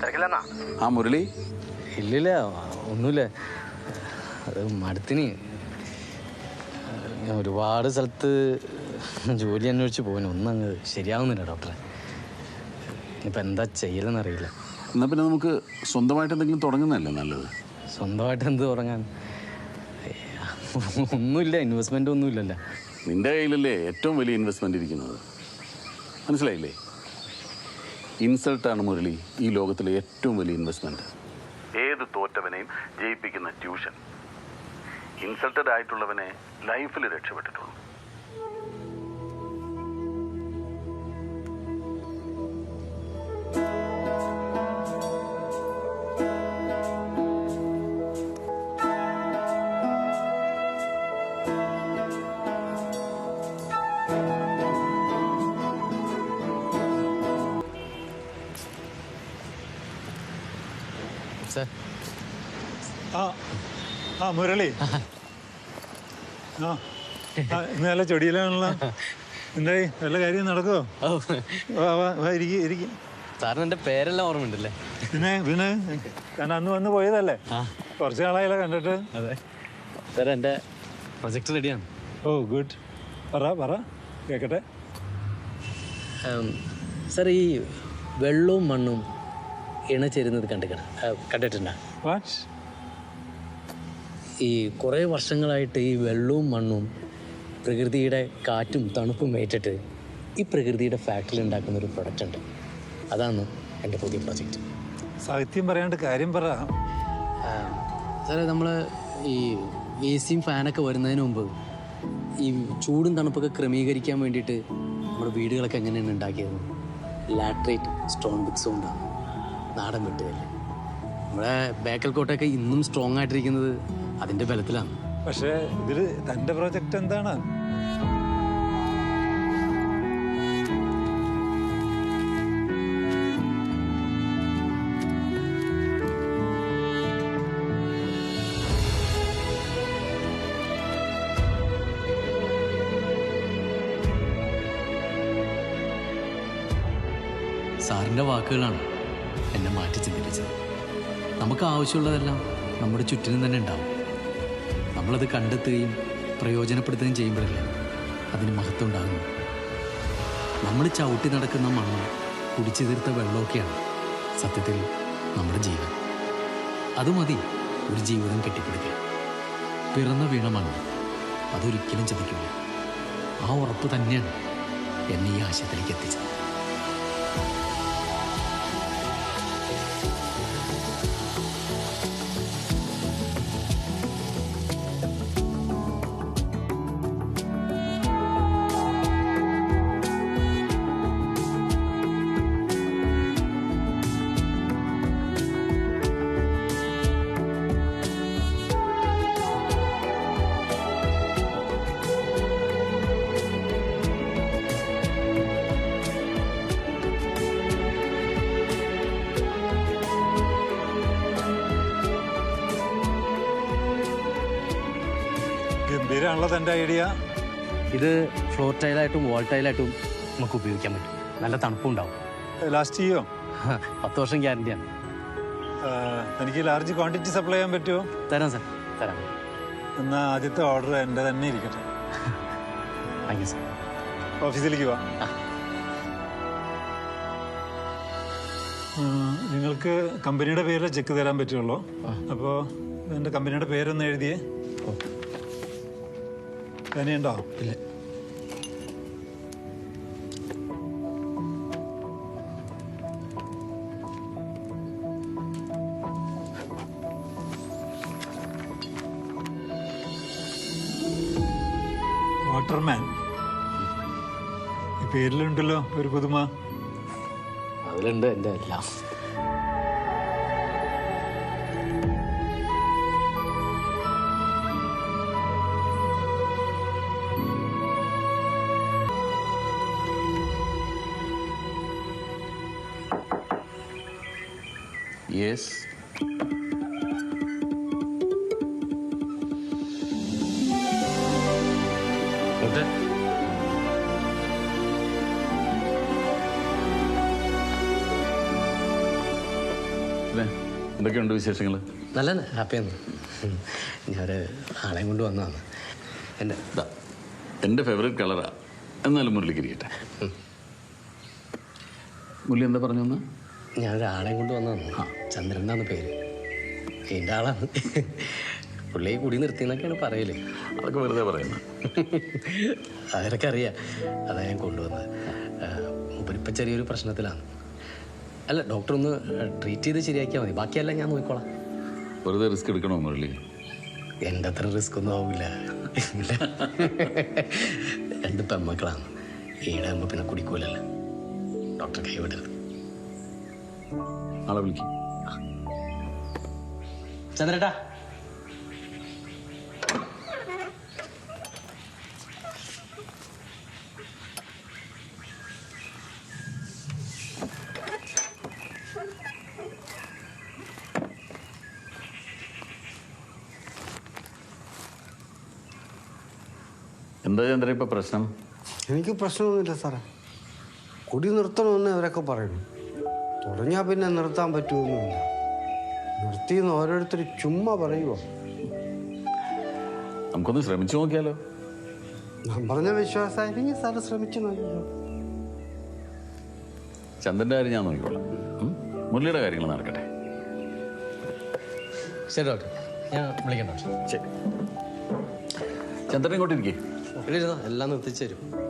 തിരക്കില്ലെന്നാ? ആ മുരളി. ഇല്ലില്ല ഒന്നുമില്ല. അത് മടുത്തിന്. ഞാൻ ഒരുപാട് സ്ഥലത്ത് ജോലി അന്വേഷിച്ച് പോകാൻ ഒന്നും അങ്ങ് ശരിയാവുന്നില്ല ഡോക്ടറെ. ഇപ്പം എന്താ ചെയ്യലെന്നറിയില്ല എന്നാൽ പിന്നെ നമുക്ക് സ്വന്തമായിട്ട് എന്തെങ്കിലും തുടങ്ങുന്നതല്ലേ നല്ലത്? സ്വന്തമായിട്ട് എന്ത് തുടങ്ങാൻ? ഒന്നുമില്ല ഇൻവെസ്റ്റ്മെന്റ് ഒന്നുമില്ലല്ലോ. നിന്റെ കയ്യിലല്ലേ ഏറ്റവും വലിയ ഇൻവെസ്റ്റ്മെന്റ് ഇരിക്കുന്നത്? മനസ്സിലായില്ലേ? ഇൻസൾട്ടാണ് മുരളി ഈ ലോകത്തിലെ ഏറ്റവും വലിയ ഇൻവെസ്റ്റ്മെന്റ് ഏത് തോറ്റവനെയും ജയിപ്പിക്കുന്ന ട്യൂഷൻ. ഇൻസൾട്ടഡ് ആയിട്ടുള്ളവനെ ലൈഫിൽ രക്ഷപ്പെട്ടിട്ടുള്ളൂ. സാർ. ആ ആ മുരളി. ആ ഇന്ന് നല്ല ചൊടിയിലാണല്ലോ. എന്തായി നല്ല കാര്യം നടക്കുമോ വാ വാ വാ ഇരിക്കി ഇരിക്കി. സാറിന് എന്റെ പേരെല്ലാം ഓർമ്മയുണ്ടല്ലേ? പിന്നെ പിന്നെ ഞാൻ അന്ന് വന്ന് പോയതല്ലേ? കുറച്ച് നാളായില്ല കണ്ടിട്ട്. അതെ. സാർ എന്റെ പ്രൊജക്ട് റെഡിയാണ്. Oh good. പറ പറ കേക്കട്ടെ. സാർ ഈ വെള്ളവും മണ്ണും ഇണചേരുന്നത് കണ്ടിക്കണം കണ്ടിട്ടുണ്ട്? ഈ കുറേ വർഷങ്ങളായിട്ട് ഈ വെള്ളവും മണ്ണും പ്രകൃതിയുടെ കാറ്റും തണുപ്പും ഏറ്റിട്ട് ഈ പ്രകൃതിയുടെ ഫാക്ടറിയിൽ ഉണ്ടാക്കുന്ന ഒരു പ്രൊഡക്റ്റ് ഉണ്ട്. അതാണ് എന്റെ പുതിയ പ്രൊജക്റ്റ് സാഹിത്യം പറയാണ്ട് കാര്യം പറ. സാറേ നമ്മൾ ഈ എ സിയും ഫാനൊക്കെ വരുന്നതിന് മുമ്പ് ഈ ചൂടും തണുപ്പൊക്കെ ക്രമീകരിക്കാൻ വേണ്ടിയിട്ട് നമ്മുടെ വീടുകളൊക്കെ എങ്ങനെയാണ് ഉണ്ടാക്കിയത്? ലാട്രേറ്റ് സ്റ്റോൺ ബിക്സ് കൊണ്ടാണ്. നാടൻ വെട്ടുകല്ല് നമ്മുടെ ബേക്കൽ കോട്ടയൊക്കെ ഇന്നും സ്ട്രോങ് ആയിട്ടിരിക്കുന്നത് അതിന്റെ ബലത്തിലാണ്. പക്ഷേ ഇതിൽ തന്റെ പ്രോജക്റ്റ് എന്താണ്? സാറിന്റെ വാക്കുകളാണ്. എന്നെ മാറ്റി ചിന്തിപ്പിച്ചത്. നമുക്ക് ആവശ്യമുള്ളതെല്ലാം നമ്മുടെ ചുറ്റിനും തന്നെ ഉണ്ടാവും. നമ്മളത് കണ്ടെത്തുകയും പ്രയോജനപ്പെടുത്തുകയും ചെയ്യുമ്പോഴല്ലേ അതിന് മഹത്വം ഉണ്ടാകുന്നു. നമ്മൾ ചവിട്ടി നടക്കുന്ന മണ്ണ് കുടിച്ചു തീർത്ത വെള്ളമൊക്കെയാണ് സത്യത്തിൽ നമ്മുടെ ജീവൻ. അത് മതി ഒരു ജീവിതം കെട്ടിപ്പിടിക്കാൻ. പിറന്ന വീണ മണ്ണ് അതൊരിക്കലും ചതിക്കില്ല. ആ ഉറപ്പ് തന്നെയാണ് എന്നെ ഈ ആശയത്തിലേക്ക് എത്തിച്ചത്. ഗംഭീരാണല്ലോ തന്റെ ഐഡിയ. ഇത് ഫ്ലോർ ടൈലായിട്ടും വാൾ ടൈലായിട്ടും നമുക്ക് ഉപയോഗിക്കാൻ പറ്റും. നല്ല തണുപ്പും ഉണ്ടാവും ലാസ്റ്റ് ചെയ്യോ പത്ത് വർഷം ഗ്യാരണ്ടിയാണ് ആണ്. എനിക്ക് ലാർജ് ക്വാണ്ടിറ്റി സപ്ലൈ ചെയ്യാൻ പറ്റുമോ തരാം സാർ തരാം. എന്നാ ആദ്യത്തെ ഓർഡർ എന്റെ തന്നെ ഇരിക്കട്ടെ. താങ്ക് യു സാർ ഓഫീസിലേക്ക് വാ. നിങ്ങൾക്ക് കമ്പനിയുടെ പേരിൽ ചെക്ക് തരാൻ പറ്റുള്ളൂ. അപ്പോൾ എന്റെ കമ്പനിയുടെ പേരൊന്ന് എഴുതിയേ. തന്നെയുണ്ടോ ഇല്ല. വാട്ടർമാൻ. ഈ പേരിലുണ്ടല്ലോ ഒരു പുതുമ. അതിലുണ്ട് എന്റെ എല്ലാം. പിന്നെ എന്തൊക്കെയുണ്ട് വിശേഷങ്ങൾ നല്ല ഹാപ്പിയാണ് ഞാനൊരു ആളെയും കൊണ്ട് വന്നതാണ്. എന്റെ എന്റെ ഫേവറേറ്റ് കളറാ എന്നാലും മുരളിക്കിരിക്കട്ടെ മുരളി എന്താ പറഞ്ഞു ഒന്ന് ഞാനൊരു ആളെയും കൊണ്ട് വന്നതാണ്. ചന്ദ്രൻ എന്നാണ് പേര്. എന്റെ ആളാണ്. പുള്ളിയെ കുടി നിർത്തിയെന്നൊക്കെയാണ് പറയൽ. അതൊക്കെ വെറുതെ പറയുന്നത് അതൊക്കെ അറിയാം. അതാ ഞാൻ കൊണ്ടുവന്നത്. മൂപ്പരിപ്പം ചെറിയൊരു പ്രശ്നത്തിലാണ്. അല്ല ഡോക്ടർ ഒന്ന് ട്രീറ്റ് ചെയ്ത് ശരിയാക്കിയാൽ മതി. ബാക്കിയെല്ലാം ഞാൻ നോക്കിക്കോളാം. വെറുതെ റിസ്ക് എടുക്കണോ മുരളി? എന്റെ അത്ര റിസ്ക് ഒന്നും ആവില്ല. രണ്ട് പെമ്മക്കളാണ് ഈടാകുമ്പോൾ പിന്നെ കുടിക്കൂലല്ലോ. ഡോക്ടർ കൈവിടരുത്. ആളെ വിളിക്കും. ചന്ദ്രേട്ടാ. എന്താ ചന്ദ്ര ഇപ്പൊ പ്രശ്നം? എനിക്ക് പ്രശ്നമൊന്നുമില്ല സാറേ. കുടി നിർത്തണമെന്ന് അവരൊക്കെ പറയുന്നു. തുടങ്ങിയാൽ പിന്നെ നിർത്താൻ പറ്റുമൊന്നുമില്ല നിർത്തിയെന്ന് ഓരോരുത്തർ ചുമ്മാ പറയുമോ നമുക്കൊന്ന് ശ്രമിച്ചു നോക്കിയാലോ? ഞാൻ പറഞ്ഞ വിശ്വാസമായിരുന്നെങ്കിൽ സാറ് ശ്രമിച്ചു നോക്കിയോ ചന്ദ്രന്റെ കാര്യം ഞാൻ നോക്കിക്കോളാം? മുരളിയുടെ കാര്യങ്ങൾ നടക്കട്ടെ. ശരി ഡോക്ടർ. ഞാൻ വിളിക്കാം ഡോക്ടർ. ശരി. ചന്ദ്രൻ എല്ലാം നിർത്തിച്ചു തരും.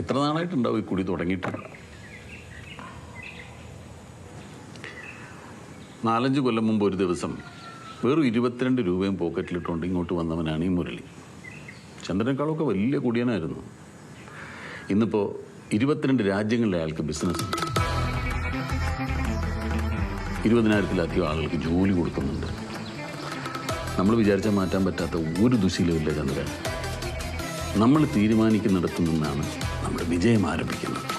എത്ര നാളായിട്ടുണ്ടാവും ഈ കുടി തുടങ്ങിയിട്ട്? നാലഞ്ച് കൊല്ലം മുമ്പ് ഒരു ദിവസം വെറും ഇരുപത്തിരണ്ട് രൂപയും പോക്കറ്റിലിട്ടുകൊണ്ട് ഇങ്ങോട്ട് വന്നവനാണ് ഈ മുരളി. ചന്ദ്രനേക്കാളൊക്കെ വലിയ കുടിയനായിരുന്നു. ഇന്നിപ്പോൾ ഇരുപത്തിരണ്ട് രാജ്യങ്ങളിലെ അയാൾക്ക് ബിസിനസ് ഇരുപതിനായിരത്തിലധികം ആളുകൾക്ക് ജോലി കൊടുക്കുന്നുണ്ട്. നമ്മൾ വിചാരിച്ചാൽ മാറ്റാൻ പറ്റാത്ത ഒരു ദുശീലമില്ല ചന്ദ്രൻ. നമ്മൾ തീരുമാനിക്കുന്നിടത്തു നിന്നാണ് നമ്മുടെ വിജയം ആരംഭിക്കുന്നത്